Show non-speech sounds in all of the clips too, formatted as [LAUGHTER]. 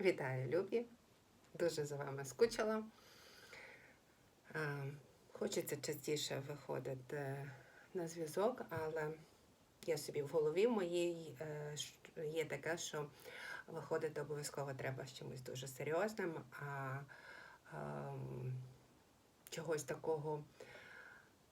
Вітаю, любі! Дуже за вами скучила. Е, Хочеться частіше виходити на зв'язок, але я собі в голові моїй е, є таке, що виходити обов'язково треба з чимось дуже серйозним, а ем, чогось такого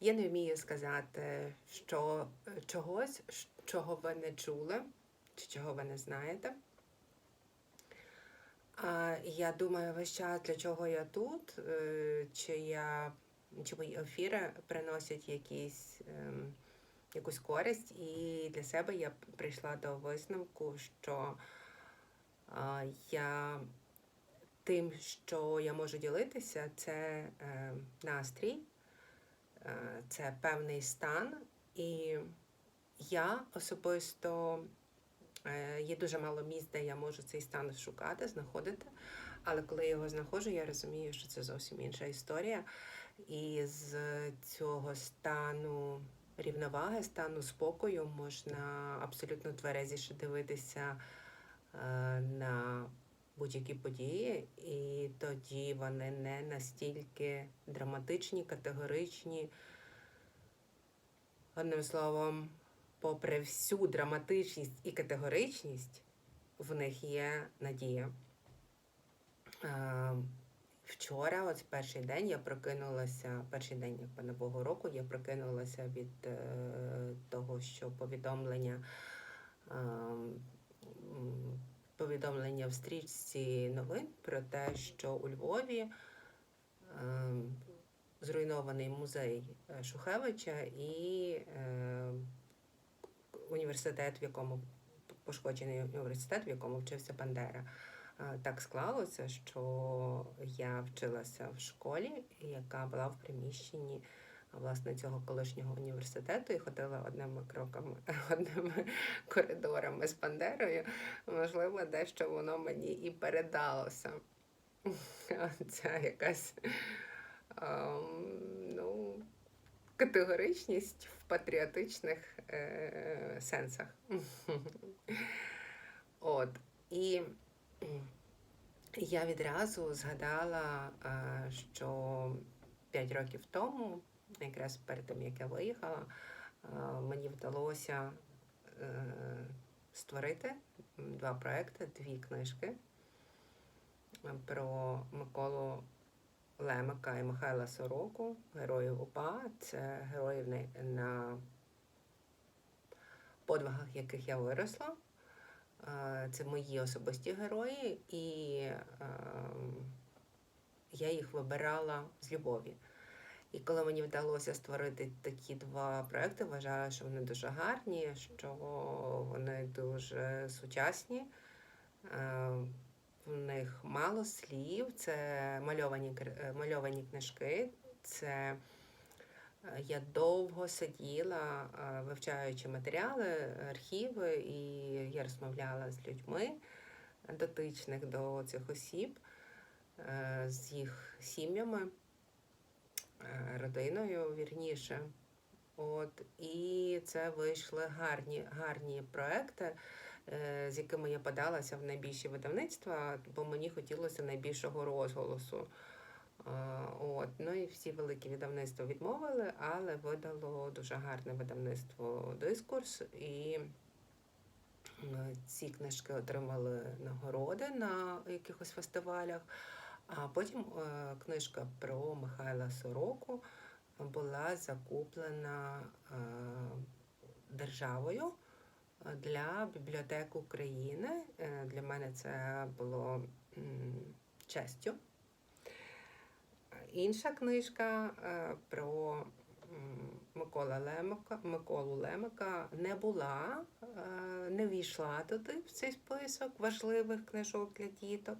я не вмію сказати, що е, чогось, чого ви не чули, чи чого ви не знаєте. Я думаю весь час, для чого я тут, е, чи я чи мої ефіри приносять якісь, ем, якусь користь, і для себе я прийшла до висновку, що я тим, що я можу ділитися, це е, настрій, е, це певний стан, і я особисто Є дуже мало місць, де я можу цей стан шукати, знаходити. Але коли я його знаходжу, я розумію, що це зовсім інша історія. І з цього стану рівноваги, стану спокою можна абсолютно тверезіше дивитися е, на будь-які події, і тоді вони не настільки драматичні, категоричні. Одним словом, попри всю драматичність і категоричність, в них є надія. Вчора, от перший день, я прокинулася, перший день якби, Нового року, я прокинулася від е, того, що повідомлення, повідомлення в стрічці новин про те, що у Львові е, зруйнований музей Шухевича і е, університет, в якому пошкоджений університет, в якому вчився Бандера. Так склалося, що я вчилася в школі, яка була в приміщенні власне цього колишнього університету і ходила одними кроками, [LAUGHS] одними коридорами з Бандерою. Можливо, дещо воно мені і передалося. [LAUGHS] Це якась ем, категоричність в патріотичних е, сенсах. От. І я відразу згадала, е, що 5 років тому, якраз перед тим, як я виїхала, е, мені вдалося е, створити два проекти, дві книжки про Миколу Лемика і Михайла Сороку, героїв УПА. Це героїв на, подвигах, яких я виросла. Е, Це мої особисті герої, і е, я їх вибирала з любові. І коли мені вдалося створити такі два проекти, вважаю, що вони дуже гарні, що вони дуже сучасні. В них мало слів, це мальовані, е, мальовані книжки. Це е, я довго сиділа, е, вивчаючи матеріали, архіви, і я розмовляла з людьми дотичних до цих осіб, з їх сім'ями, родиною, вірніше. От, і це вийшли гарні, гарні проекти, з якими я подалася в найбільші видавництва, бо мені хотілося найбільшого розголосу. От, ну і всі великі видавництва відмовили, але видало дуже гарне видавництво дискурс, і е, ці книжки отримали нагороди на якихось фестивалях. А потім е, книжка про Михайла Сороку була закуплена е, державою е, для бібліотек України. Е, Для мене це було честю. Інша книжка е, про Микола Лемика, Миколу Лемика не була, е, не війшла туди в цей список важливих книжок для діток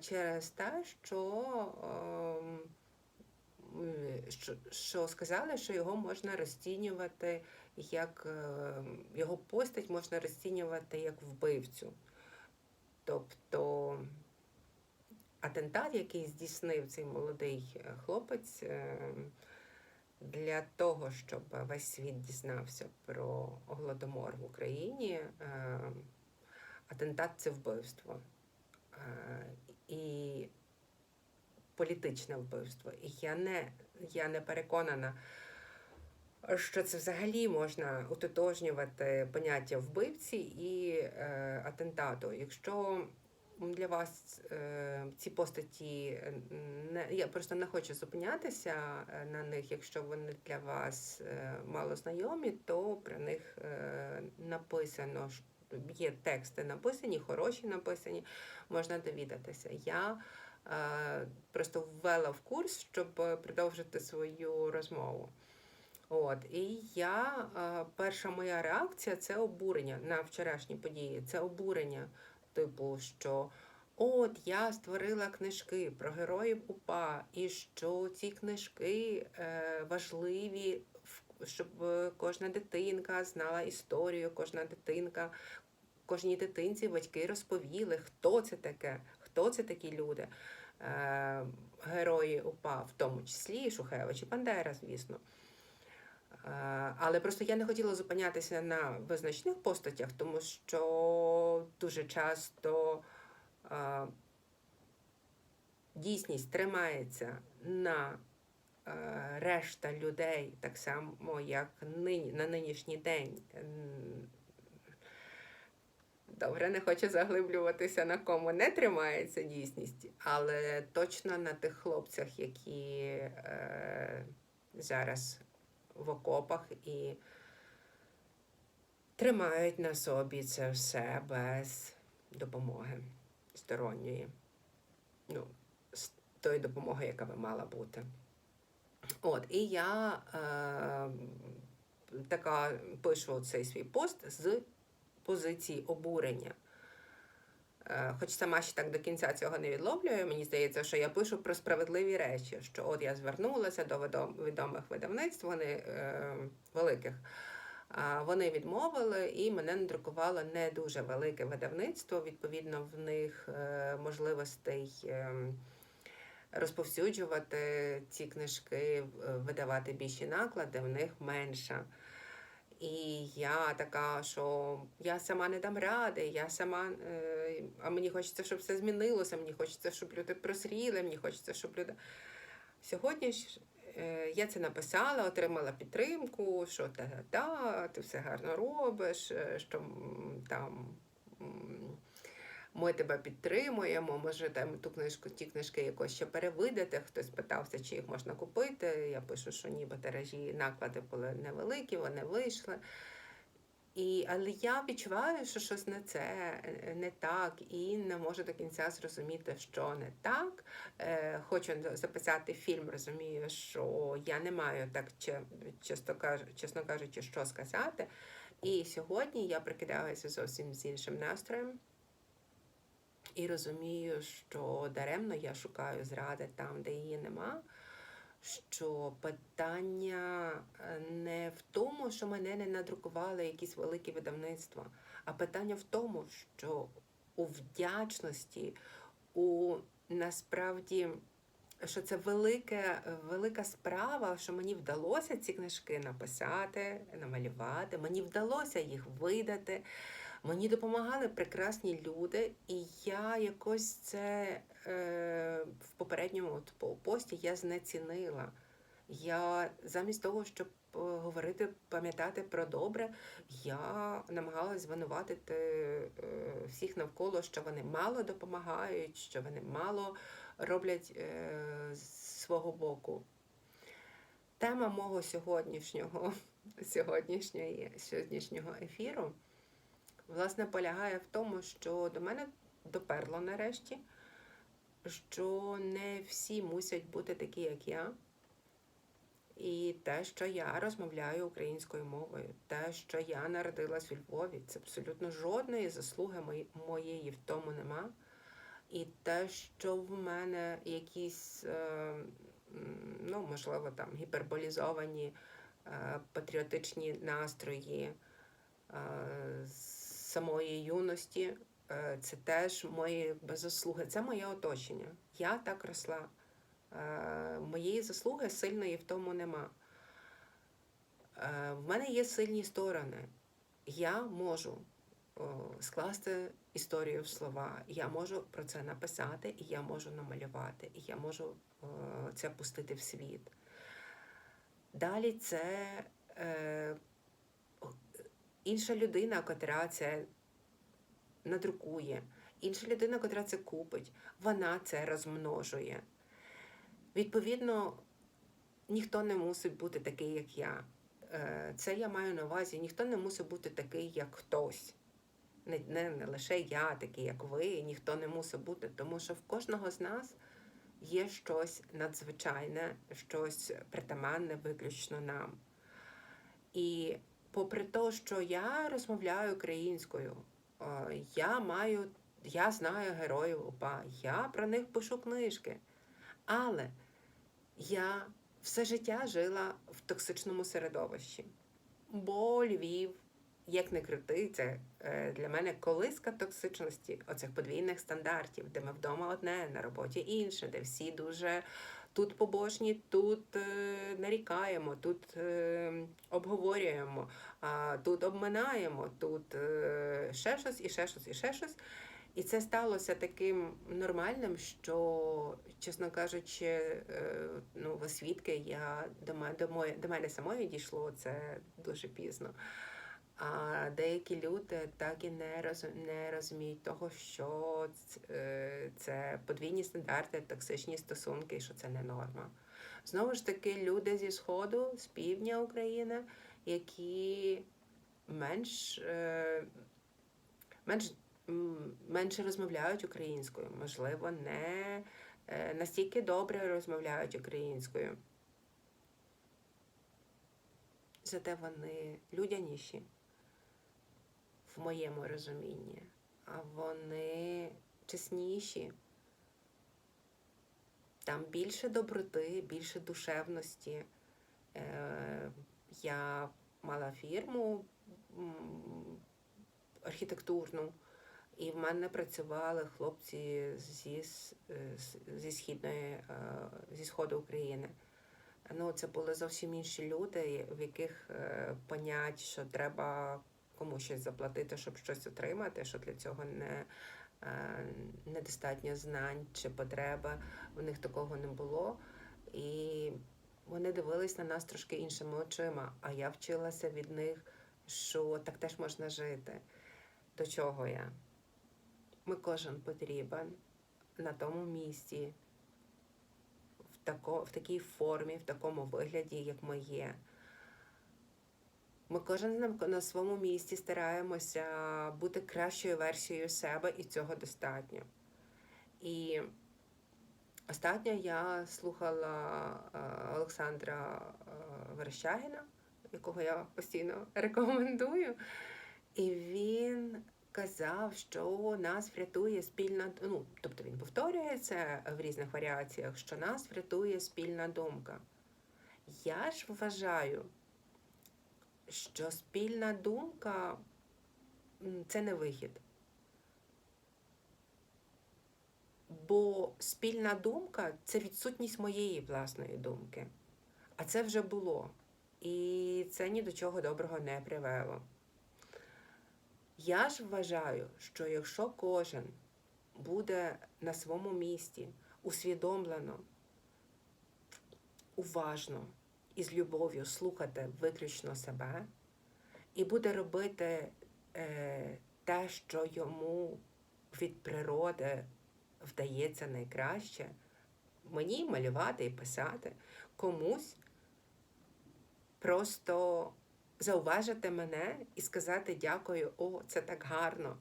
через те, що, що, що сказали, що його можна розцінювати як е, його постать можна розцінювати як вбивцю. Тобто атентат, який здійснив цей молодий е, хлопець, е, для того, щоб весь світ дізнався про голодомор в Україні, атентат це вбивство. і політичне вбивство. І я не, я не переконана, що це взагалі можна утотожнювати поняття вбивці і е, атентату. Якщо для вас е, ці постаті е, не я просто не хочу зупинятися е, на них. Якщо вони для вас е, мало знайомі, то про них е, написано є тексти написані, хороші написані, можна довідатися. Я просто ввела в курс, щоб продовжити свою розмову. От, і я, е, перша моя реакція це обурення на вчорашні події. Це обурення, типу, що от я створила книжки про героїв УПА, і що ці книжки е, важливі, щоб кожна дитинка знала історію, кожна дитинка, кожній дитинці батьки розповіли, хто це таке, хто це такі люди. Е, герої УПА, в тому числі і Шухевич і Бандера, звісно. Е, Але просто я не хотіла зупинятися на визначних постатях, тому що дуже часто е, дійсність тримається на решта людей, так само, як на нинішній день. Добре, не хочу заглиблюватися на кому не тримається дійсність, але точно на тих хлопцях, які е, зараз в окопах і тримають на собі це все без допомоги сторонньої. Ну, з тої допомоги, яка би мала бути. От, і я е, така пишу цей свій пост з позиції обурення. Е, Хоч сама ще так до кінця цього не відловлюю, мені здається, що я пишу про справедливі речі, що от я звернулася до відомих видавництв, вони е, великих. Вони відмовили, і мене надрукувало не дуже велике видавництво. Відповідно, в них е, можливостей е, розповсюджувати ці книжки, видавати більші наклади, в них менше. І я така, що я сама не дам ради, я сама, е, а мені хочеться, щоб все змінилося, мені хочеться, щоб люди прозріли, мені хочеться, щоб люди. Сьогодні ж е, я це написала, отримала підтримку, що та-та, ти все гарно робиш, е, що там. Ми тебе підтримуємо, може там ту книжку, ті книжки якось ще перевидати. Хтось питався, чи їх можна купити. Я пишу, що ніби тиражі наклади були невеликі, вони вийшли. І, але я відчуваю, що щось не це не так, і не можу до кінця зрозуміти, що не так. Е, хочу записати фільм, розумію, що я не маю так чесно, кажу, чесно кажучи, що сказати. І сьогодні я прикидаюся зовсім з іншим настроєм. І розумію, що даремно я шукаю зради там, де її нема. Що питання е, не в тому, що мене не надрукували якісь великі видавництва, а питання в тому, що у вдячності, у насправді, що це велика, велика справа, що мені вдалося ці книжки написати, намалювати, мені вдалося їх видати. Мені допомагали прекрасні люди, і я якось це е, в попередньому пості я знецінила. Я замість того, щоб е, говорити, пам'ятати про добре, я намагалась звинуватити е, всіх навколо, що вони мало допомагають, що вони мало роблять е, з свого боку. Тема мого сьогоднішнього, [LAUGHS] сьогоднішньої, сьогоднішнього ефіру власне полягає в тому, що до мене доперло нарешті, що не всі мусять бути такі, як я. І те, що я розмовляю українською мовою, те, що я народилась у Львові, це абсолютно жодної заслуги моєї в тому нема. І те, що в мене якісь, е, ну, можливо, там гіперболізовані е, патріотичні настрої е, з самої юності, е, це теж мої заслуги, це моє оточення. Я так росла. Е, Моєї заслуги сильної в тому нема. Е, В мене є сильні сторони. Я можу скласти історію в слова. Я можу про це написати, і я можу намалювати, і я можу це пустити в світ. Далі це інша людина, котра це надрукує, інша людина, котра це купить, вона це розмножує. Відповідно, ніхто не мусить бути такий, як я. Е, Це я маю на увазі, ніхто не мусить бути такий, як хтось. Не, не, не лише я, такий, як ви, ніхто не мусить бути, тому що в кожного з нас є щось надзвичайне, щось притаманне виключно нам. І попри те, що я розмовляю українською, я маю, я знаю героїв УПА, я про них пишу книжки. Але я все життя жила в токсичному середовищі. Бо Львів, як не крути, це е, для мене колиска токсичності, оцих подвійних стандартів, де ми вдома одне, на роботі інше, де всі дуже тут побожні, тут е, нарікаємо, тут е, обговорюємо, а тут обминаємо, тут е, ще щось, і ще щось, і ще щось. І це сталося таким нормальним, що, чесно кажучи, е, ну, в освітки я до мене, до, моє, до мене самої дійшло це дуже пізно. А деякі люди так і не роз, не розуміють того, що е, це подвійні стандарти, токсичні стосунки, що це не норма. Знову ж таки, люди зі сходу, з півдня України, які менш, е, менш менше розмовляють українською, можливо, не е, настільки добре розмовляють українською. Зате вони людяніші в моєму розумінні, а вони чесніші. Там більше доброти, більше душевності. Е, я мала фірму архітектурну, і в мене працювали хлопці зі, е, зі східної, е, зі сходу України. Ну, це були зовсім інші люди, в яких е, понять, що треба комусь щось заплатити, щоб щось отримати, що для цього не, е, недостатньо знань чи потреби. У них такого не було. І вони дивились на нас трошки іншими очима. А я вчилася від них, що так теж можна жити. До чого я? Ми кожен потрібен на тому місці, в, тако, в такій формі, в такому вигляді, як ми є. Ми кожен на, своєму місці стараємося бути кращою версією себе, і цього достатньо. І останньо я слухала е, Олександра е, Верещагіна, якого я постійно [LAUGHS] рекомендую. І він казав, що нас врятує спільна ну, тобто він повторює це в різних варіаціях, що нас врятує спільна думка. Я ж вважаю, що спільна думка це не вихід. Бо спільна думка це відсутність моєї власної думки. А це вже було. І це ні до чого доброго не привело. Я ж вважаю, що якщо кожен буде на своєму місці усвідомлено, уважно і з любов'ю слухати виключно себе, і буде робити е, те, що йому від природи вдається найкраще, мені малювати і писати, комусь просто зауважити мене і сказати дякую, о, це так гарно.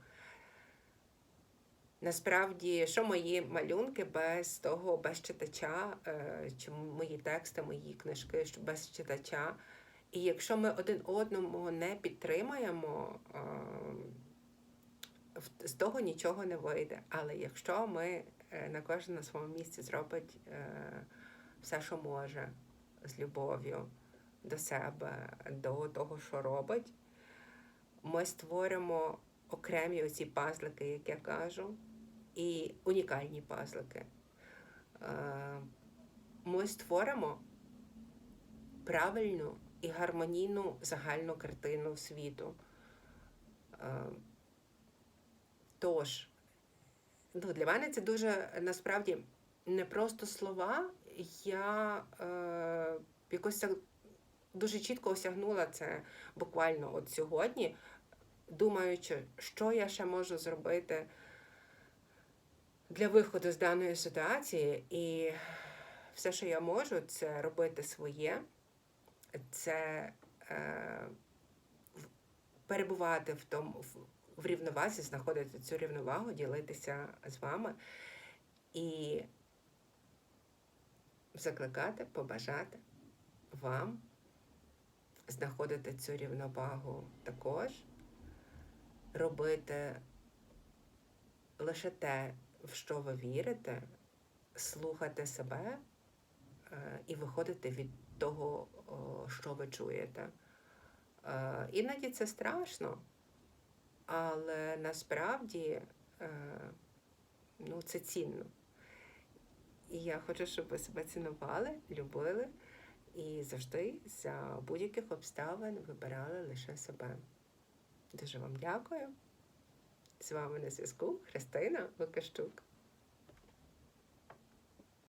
Насправді, що мої малюнки без того, без читача, е, чи мої тексти, мої книжки без читача. І якщо ми один одному не підтримаємо, е, з того нічого не вийде. Але якщо ми е, на кожен на своєму місці зробить все, що може, з любов'ю до себе, до того, що робить, ми створимо окремі оці пазлики, як я кажу, і унікальні пазлики. Е, Ми створимо правильну і гармонійну загальну картину світу. Е, Тож, ну, для мене це дуже насправді не просто слова. Я е, якось дуже чітко осягнула це буквально от сьогодні, думаючи, що я ще можу зробити для виходу з даної ситуації. І все, що я можу, це робити своє, це е, перебувати в тому в, в рівновазі, знаходити цю рівновагу, ділитися з вами і закликати, побажати вам знаходити цю рівновагу також, робити лише те, в що ви вірите, слухати себе е, і виходити від того, що ви чуєте. Е, Іноді це страшно, але насправді е, ну, це цінно. І я хочу, щоб ви себе цінували, любили і завжди за будь-яких обставин вибирали лише себе. Дуже вам дякую. З вами на зв'язку Христина Лукащук.